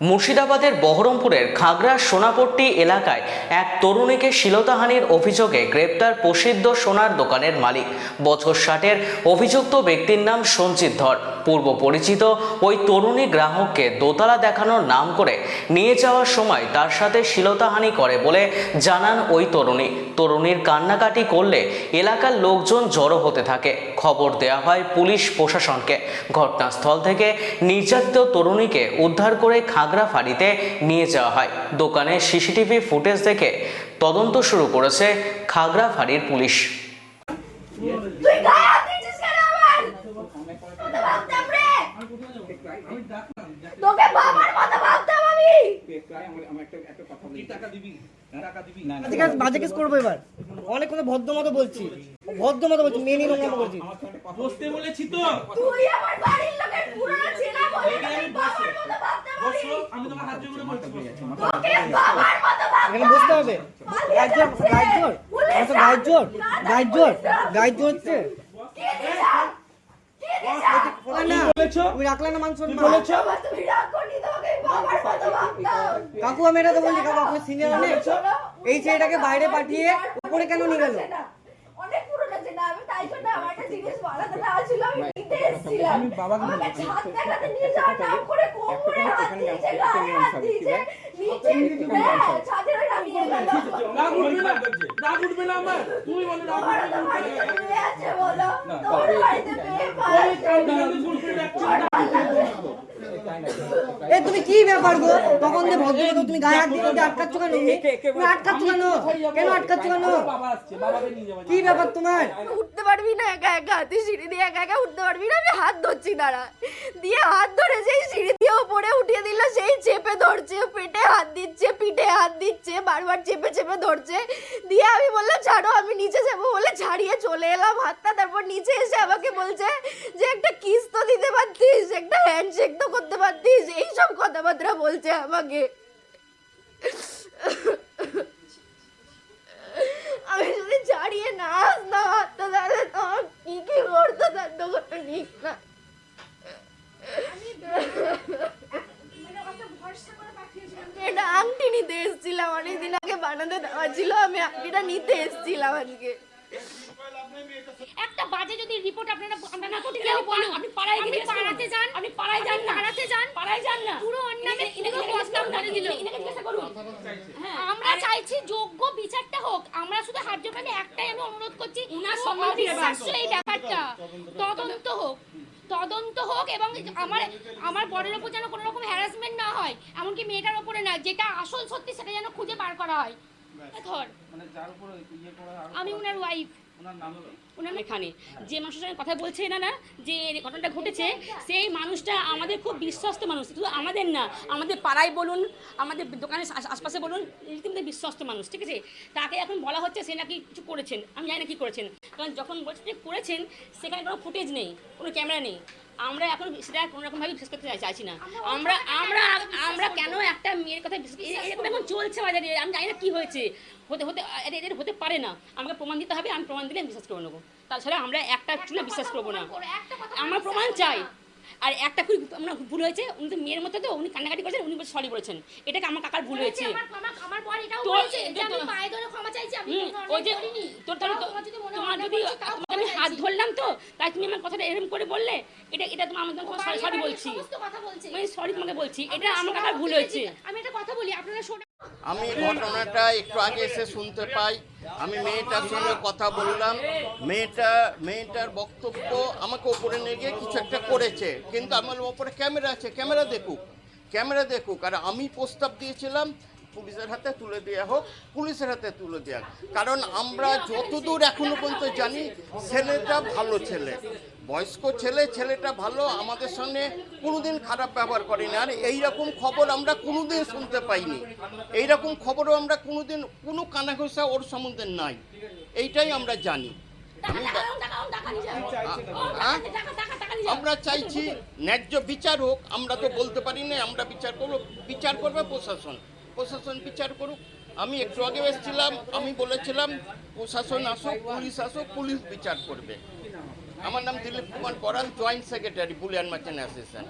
মুর্শিদাবাদের বহরমপুরের খাগড়া সোনাপট্টি এলাকায় এক তরুণীকে শিলতাহানির অভিযোগে গ্রেপ্তার প্রসিদ্ধ সোনার দোকানের মালিক। বছর ষাটের অভিযুক্ত ব্যক্তির নাম সঞ্চিত ধর। পূর্ব পরিচিত ওই তরুণী গ্রাহককে দোতলা দেখানোর নাম করে নিয়ে যাওয়ার সময় তার সাথে শিলতাহানি করে বলে জানান ওই তরুণী। তরুণীর কান্নাকাটি করলে এলাকার লোকজন জড়ো হতে থাকে। খবর দেওয়া হয় পুলিশ প্রশাসনকে। ঘটনাস্থল থেকে নির্যাতিত তরুণীকে উদ্ধার করে খাগড়া ফাঁড়িতে নিয়ে যাওয়া হয়। দোকানে সিসিটিভি ফুটেজ দেখে তদন্ত শুরু করেছে খাগড়া ফাঁড়ির পুলিশ? তোকে বাবার মতো ভাবতাম আমি। বাজে কেস করব এবার। অনেক কথা ভদ্র মতো বলছি। ভদ্র মতো বলছি মেয়ে নিয়ে নোংরা বলছি বসতে বলেছি তো। তুই আমার বাড়ির লোকের পুরনো চেনা বলে বাবার মতো এখানে হবে। জোর জোর। জোর হচ্ছে। কাকু আমি এটা তো বলছি কাকু আপনি সিনিয়র এই ছেলেটাকে বাইরে পাঠিয়ে উপরে কেন নিয়ে গেল? না আমার। তুমি বলো রাগ তোমারও তো বাড়িতে মেয়ে আছে বলো, তোমার বাড়িতে মেয়ে আমি পাচ্ছে। কাউকে কাউকে ফোন করে ডাকছি না। এ তুমি কি ব্যাপার গো? তখন যে ভদ্র লোক তুমি গায়ে হাত দিয়ে দিয়ে আটকাচ্ছ কেন? তুমি তুমি আটকাচ্ছ কেন? কেন আটকাচ্ছ কেন? কি ব্যাপার তোমার? উঠতে পারবি না একা একা তুই সিঁড়ি দিয়ে একা একা উঠতে পারবি না আমি হাত ধরছি দাঁড়া। দিয়ে হাত ধরে যেই সিঁড়ি উপরে উঠিয়ে দিল, সেই চেপে ধরছে, পেটে হাত দিচ্ছে, পিঠে হাত দিচ্ছে, বারবার চেপে চেপে ধরছে। দিয়ে আমি বললাম, ছাড়ো, আমি নিচে যাব, বলে ছাড়িয়ে চলে এলাম হাতটা। তারপর নিচে এসে আমাকে বলছে যে, একটা কিস তো দিতে পারতিস, একটা হ্যান্ডশেক তো করতে পারতিস এইসব কথাবার্তা বলছে আমাকে। আমি যদি ছাড়িয়ে না আসতাম হাতটা, তাহলে তোমার কি কি করতো, তার তো কোনো ঠিক না। নিতে এসেছিলাম আজকে। একটা বাজে যদি রিপোর্ট আপনারা আমরা না করতে কেউ বলুন। আপনি পাড়ায় গিয়ে পাড়াতে যান। আপনি পাড়ায় যান না। পাড়াতে যান। পাড়ায় যান না। পুরো বদনাম করে দিল। করুন। আমরা চাইছি যোগ্য বিচারটা হোক। আমরা শুধু হাত জোড়ালে একটাই আমি অনুরোধ করছি উনার এই ব্যাপারটা। তদন্ত হোক। তদন্ত হোক এবং আমার আমার বরের ওপর যেন কোনো রকম হ্যারাসমেন্ট না হয় এমনকি মেয়েটার ওপরে না যেটা আসল সত্যি সেটা যেন খুঁজে বার করা হয়। ধর মানে ইয়ে করা আমি উনার ওয়াইফ এখানে যে মানুষের সঙ্গে কথা বলছে না না, যে ঘটনাটা ঘটেছে, সেই মানুষটা আমাদের খুব বিশ্বস্ত মানুষ। শুধু আমাদের না, আমাদের পাড়ায় বলুন, আমাদের দোকানের আশপাশে বলুন রীতিমতো বিশ্বস্ত মানুষ, ঠিক আছে? তাকে এখন বলা হচ্ছে সে নাকি কিছু করেছেন। আমি জানি না কি করেছেন। কারণ যখন বলছে যে করেছেন, সেখানে কোনো ফুটেজ নেই, কোনো ক্যামেরা নেই। আমরা এখন সেটা কোনো রকমভাবে বিশ্বাস করতে চাইছি না। আমরা আমরা আমরা কেন একটা মেয়ের কথা এরকম এখন চলছে বাজারে। আমি জানি না কি হয়েছে। হতে হতে এদের হতে পারে না। আমাকে প্রমাণ দিতে হবে আমি প্রমাণ দিলে আমি বিশ্বাস করে নেব। তাছাড়া আমরা একটা চুলে বিশ্বাস করব না। আমার প্রমাণ চাই। আর একটা খুব আমরা ভুল হয়েছে উনি তো মেয়ের মতো তো উনি কান্নাকাটি করেছেন উনি সরি বলেছেন। এটাকে আমার কাকার ভুল হয়েছে। আমার ওই যে তোর তাহলে তোমার যদি আমি হাত ধরলাম তো তাই তুমি আমার কথাটা এরকম করে বললে এটা এটা তোমার আমাদের ও সরি সরি বলছি। মানে সরি তোমাকে বলছি এটা আমার কাকার ভুল হয়েছে। আমি একটা কথা বলি আপনারা আমি ঘটনাটা একটু আগে এসে শুনতে পাই। আমি মেয়েটার সঙ্গে কথা বললাম। মেয়েটা, মেয়েটার বক্তব্য আমাকে ওপরে নিয়ে গিয়ে কিছু একটা করেছে। কিন্তু আমার ওপরে ক্যামেরা আছে। ক্যামেরা দেখুক। ক্যামেরা দেখুক। আর আমি প্রস্তাব দিয়েছিলাম পুলিশের হাতে তুলে দেওয়া হোক পুলিশের হাতে তুলে দেওয়া কারণ আমরা যতদূর এখনও পর্যন্ত জানি ছেলেটা ভালো ছেলে বয়স্ক ছেলে ছেলেটা ভালো আমাদের সঙ্গে কোনোদিন খারাপ ব্যবহার করেনি আর এইরকম খবর আমরা কোনোদিন শুনতে পাইনি এই রকম খবরও আমরা কোনোদিন কোনো কানাঘোষা ওর সম্বন্ধে নাই এইটাই আমরা জানি আমি আমরা চাইছি ন্যায্য বিচার হোক আমরা তো বলতে পারি না আমরা বিচার করব বিচার করবে প্রশাসন প্রশাসন বিচার করুক। আমি একটু আগে এসেছিলাম, আমি বলেছিলাম, প্রশাসন আসুক, পুলিশ আসুক, পুলিশ বিচার করবে। আমার নাম Dilip Kumar Boral, joint secretary, bullion merchant association.